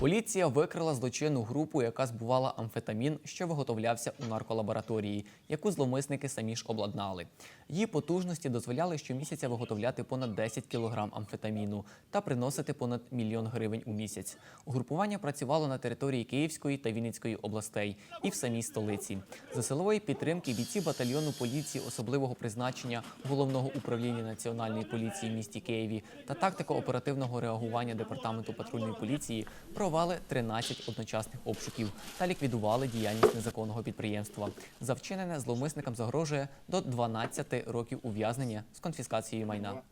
Поліція викрила злочинну групу, яка збувала амфетамін, що виготовлявся у нарколабораторії, яку зловмисники самі ж обладнали. Її потужності дозволяли щомісяця виготовляти понад 10 кілограм амфетаміну та приносити понад мільйон гривень у місяць. Угрупування працювало на території Київської та Вінницької областей і в самій столиці. За силової підтримки бійці батальйону поліції особливого призначення головного управління національної поліції в місті Києві та тактико-оперативного реагування департаменту патрульної поліції провели 13 одночасних обшуків та ліквідували діяльність незаконного підприємства. За вчинене зловмисникам загрожує до 12 років ув'язнення з конфіскацією майна.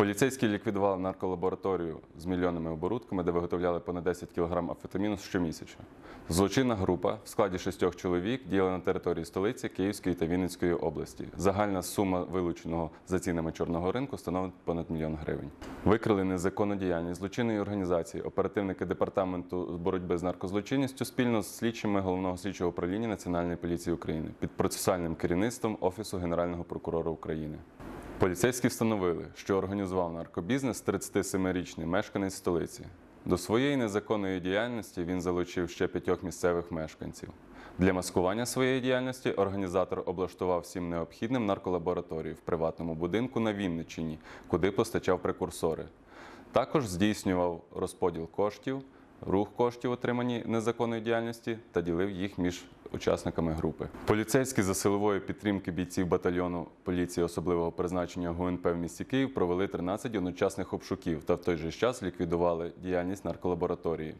Поліцейські ліквідували нарколабораторію з мільйонними оборудками, де виготовляли понад 10 кг амфетаміну щомісячно. Злочинна група в складі шістьох чоловік діяла на території столиці Київської та Вінницької області. Загальна сума вилученого за цінами чорного ринку становить понад мільйон гривень. Викрили незаконну діяльність злочинної організації. Оперативники департаменту боротьби з наркозлочинністю спільно з слідчими головного слідчого управління Національної поліції України під процесуальним керівництвом Офісу Генерального прокурора України. Поліцейські встановили, що організував наркобізнес 37-річний мешканець столиці. До своєї незаконної діяльності він залучив ще п'ятьох місцевих мешканців. Для маскування своєї діяльності організатор облаштував всім необхідним нарколабораторію в приватному будинку на Вінниччині, куди постачав прекурсори. Також здійснював розподіл коштів, рух коштів, отримані незаконної діяльності, та ділив їх між учасниками групи. Поліцейські за силової підтримки бійців батальйону поліції особливого призначення ГУНП в місті Київ провели 13 одночасних обшуків та в той же час ліквідували діяльність нарколабораторії.